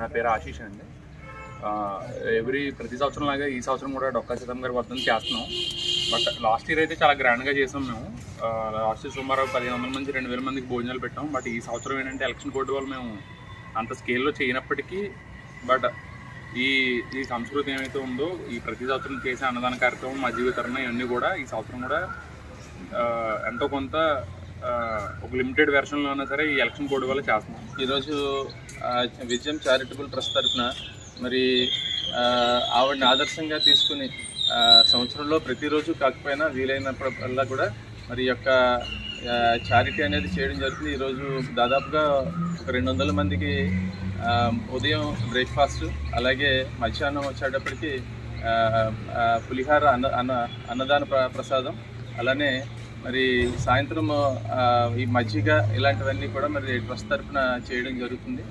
నా పేరు ఆశీష్ అండి. ఎవ్రీ ప్రతి సంవత్సరం లాగా ఈ సంవత్సరం కూడా డొక్కా సీతం గారి వద్ద చేస్తున్నాం. బట్ లాస్ట్ ఇయర్ అయితే చాలా గ్రాండ్గా చేసాం మేము. లాస్ట్ ఇయర్ సుమారు పదిహేను వందల మంది రెండు వేల మందికి భోజనాలు పెట్టాం. బట్ ఈ సంవత్సరం ఏంటంటే ఎలక్షన్ కోర్టు వల్ల మేము అంత స్కేల్లో చేయనప్పటికీ బట్ ఈ ఈ సంస్కృతి ఏమైతే ఉందో ఈ ప్రతి సంవత్సరం చేసే అన్నదాన కార్యక్రమం మధ్య వితరణ ఇవన్నీ కూడా ఈ సంవత్సరం కూడా ఎంతో కొంత ఒక లిమిటెడ్ వెర్షన్లో అయినా సరే ఈ ఎలక్షన్ కోడ్ వల్ల చేస్తున్నాం. ఈరోజు విజయం చారిటబుల్ ట్రస్ట్ తరఫున మరి ఆవిడని ఆదర్శంగా తీసుకుని సంవత్సరంలో ప్రతిరోజు కాకపోయినా వీలైనప్పుడల్లా కూడా మరి యొక్క చారిటీ అనేది చేయడం జరుగుతుంది. ఈరోజు దాదాపుగా ఒక రెండు వందల మందికి ఉదయం బ్రేక్ఫాస్ట్ అలాగే మధ్యాహ్నం వచ్చేటప్పటికి పులిహార అన్న అన్న అన్నదాన ప్ర ప్రసాదం అలానే మరి సాయంత్రం ఆ, ఈ మజ్జిగ ఇలాంటివన్నీ కూడా మరి ట్రస్ట్ తరఫున చేయడం జరుగుతుంది.